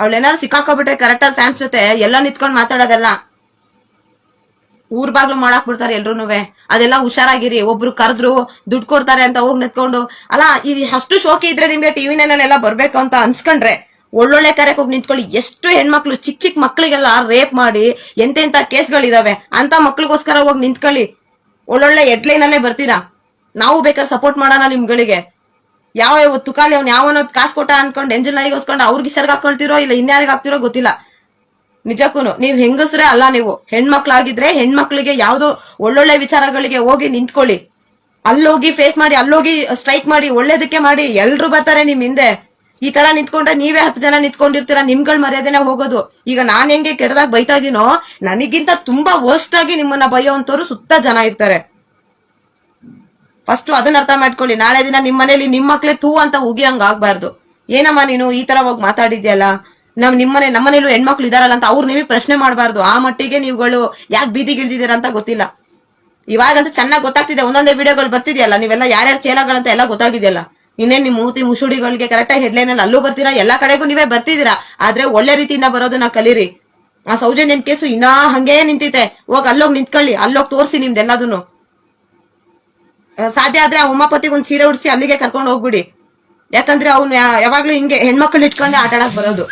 ಅವಳೇನಾದ್ರು ಸಿಕ್ಕಾಕೊಬಿಟ್ರೆ correct ಆಗಿ fans ಜೊತೆ ಎಲ್ಲ ನಿತ್ಕೊಂಡು ಮಾತಾಡೋದಲ್ಲ. ಊರ್ ಬಾಗ್ಲು ಮಾಡಾಕ್ ಬಿಡ್ತಾರೆ ಎಲ್ರುನುವೆ. ಅದೆಲ್ಲ ಹುಷಾರಾಗಿರಿ. ಒಬ್ರು ಕರೆದ್ರು, ದುಡ್ಡು ಕೊಡ್ತಾರೆ ಅಂತ ಹೋಗಿ ನಿಂತ್ಕೊಂಡು. ಅಲ್ಲ, ಈ ಅಷ್ಟು ಶೋಕಿ ಇದ್ರೆ ನಿಮ್ಗೆ ಟಿವಿ ನೈನಲ್ಲೆಲ್ಲ ಬರ್ಬೇಕು ಅಂತ ಅನ್ಸ್ಕೊಂಡ್ರೆ ಒಳ್ಳೊಳ್ಳೆ ಕರೆಕ್ ಹೋಗಿ ನಿಂತ್ಕೊಳ್ಳಿ. ಎಷ್ಟು ಹೆಣ್ಮಕ್ಳು ಚಿಕ್ಕ ಚಿಕ್ಕ ಮಕ್ಳಿಗೆಲ್ಲ ರೇಪ್ ಮಾಡಿ ಎಂತೆಂತ ಕೇಸ್ಗಳಿದಾವೆ. ಅಂತ ಮಕ್ಳಿಗೋಸ್ಕರ ಹೋಗಿ ನಿಂತ್ಕೊಳ್ಳಿ. ಒಳ್ಳೊಳ್ಳೆ ಹೆಡ್ಲೈನಲ್ಲೇ ಬರ್ತೀರಾ? ನಾವು ಬೇಕಾದ್ರೆ ಸಪೋರ್ಟ್ ಮಾಡೋಣ ನಿಮ್ಗಳಿಗೆ. ಯಾವ ಯಾವ ತುಕಾಲಿ ಅವ್ನು ಯಾವನೋ ಕಾಸು ಕೊಟ್ಟ ಅನ್ಕೊಂಡು ಎಂಜಲ್ ನಾಯಿಗೋಸ್ಕೊಂಡು ಅವ್ರಿಗೆ ಸರ್ಗ್ ಹಾಕೊಳ್ತಿರೋ ಇಲ್ಲ ಇನ್ಯಾರಿಗೆ ಹಾಕ್ತಿರೋ ಗೊತ್ತಿಲ್ಲ. ನಿಜಕ್ಕೂ ನೀವು ಹೆಂಗಸ್ರೆ ಅಲ್ಲ ನೀವು. ಹೆಣ್ಮಕ್ಳಾಗಿದ್ರೆ ಹೆಣ್ಮಕ್ಳಿಗೆ ಯಾವ್ದೋ ಒಳ್ಳೊಳ್ಳೆ ವಿಚಾರಗಳಿಗೆ ಹೋಗಿ ನಿಂತ್ಕೊಳ್ಳಿ. ಅಲ್ಲೋಗಿ ಫೇಸ್ ಮಾಡಿ, ಅಲ್ಲೋಗಿ ಸ್ಟ್ರೈಕ್ ಮಾಡಿ, ಒಳ್ಳೇದಕ್ಕೆ ಮಾಡಿ, ಎಲ್ರು ಬರ್ತಾರೆ ನಿಮ್ ಹಿಂದೆ. ಈ ತರ ನಿಂತ್ಕೊಂಡ್ರೆ ನೀವೇ ಹತ್ತು ಜನ ನಿಂತ್ಕೊಂಡಿರ್ತೀರಾ, ನಿಮ್ಗಳ ಮರ್ಯಾದೆನೆ ಹೋಗೋದು. ಈಗ ನಾನ್ ಹೆಂಗೆ ಕೆಡದಾಗ ಬೈತಾ ಇದೀನೋ, ನನಗಿಂತ ತುಂಬಾ ವರ್ಸ್ಟ್ ಆಗಿ ನಿಮ್ಮನ್ನ ಬೈಯೋಂತವ್ರು ಸುತ್ತ ಜನ ಇರ್ತಾರೆ. ಫಸ್ಟ್ ಅದನ್ನ ಅರ್ಥ ಮಾಡ್ಕೊಳ್ಳಿ. ನಾಳೆ ದಿನ ನಿಮ್ ಮನೇಲಿ ನಿಮ್ ಮಕ್ಳೇ ತೂ ಅಂತ ಉಗಿಯಂಗ್ ಆಗ್ಬಾರ್ದು ಏನಮ್ಮ ನೀನು ಈ ತರ ಹೋಗಿ ಮಾತಾಡಿದ್ಯಲ್ಲ? ನಾವ್ ನಿಮ್ಮನೆ ನಮ್ಮನೇಲೂ ಹೆಣ್ಮಕ್ಳು ಇದಾರಲ್ಲ ಅಂತ ಅವ್ರು ನಿಮಗೆ ಪ್ರಶ್ನೆ ಮಾಡಬಾರ್ದು. ಆ ಮಟ್ಟಿಗೆ ನೀವುಗಳು ಯಾಕೆ ಬೀದಿಗೆ ಇಳ್ದಿದ್ದೀರ ಅಂತ ಗೊತ್ತಿಲ್ಲ. ಇವಾಗಂತೂ ಚೆನ್ನಾಗಿ ಗೊತ್ತಾಗ್ತಿದೆ. ಒಂದೊಂದೇ ವಿಡಿಯೋಗಳು ಬರ್ತಿದ್ಯಲ್ಲ? ನೀವೆಲ್ಲ ಯಾರ್ಯಾರು ಚೇಲಗಳಂತ ಎಲ್ಲ ಗೊತ್ತಾಗಿದೆಯಲ್ಲ? ಇನ್ನೇನ್ ನಿಮ್ ಮೂತಿ ಮುಸುಡಿಗಳಿಗೆ ಕರೆಕ್ಟಾಗಿ ಹೆಡ್ಲೈನ್ ಅಲ್ಲಿ ಅಲ್ಲೂ ಬರ್ತೀರಾ? ಎಲ್ಲಾ ಕಡೆಗೂ ನೀವೇ ಬರ್ತಿದ್ದೀರಾ? ಆದ್ರೆ ಒಳ್ಳೆ ರೀತಿಯಿಂದ ಬರೋದನ್ನ ಕಲೀರಿ. ಆ ಸೌಜನ್ಯನ್ ಕೇಸು ಇನ್ನಾ ಹಂಗೇ ನಿಂತೈತೆ ಹೋಗ್ ಅಲ್ಲೋಗಿ ನಿಂತ್ಕೊಳ್ಳಿ. ಅಲ್ಲೋಗಿ ತೋರಿಸಿ ನಿಮ್ದೆಲ್ಲದನ್ನು ಸಾಧ್ಯ ಆದ್ರೆ ಆ ಉಮಾಪತಿಗೆ ಒಂದ್ ಸೀರೆ ಉಡ್ಸಿ ಅಲ್ಲಿಗೆ ಕರ್ಕೊಂಡು ಹೋಗ್ಬಿಡಿ. ಯಾಕಂದ್ರೆ ಅವ್ನು ಯಾವಾಗ್ಲೂ ಹಿಂಗೆ ಹೆಣ್ಮಕ್ಳು ಇಟ್ಕೊಂಡೆ ಆಟ ಆಡಕ್ ಬರೋದು.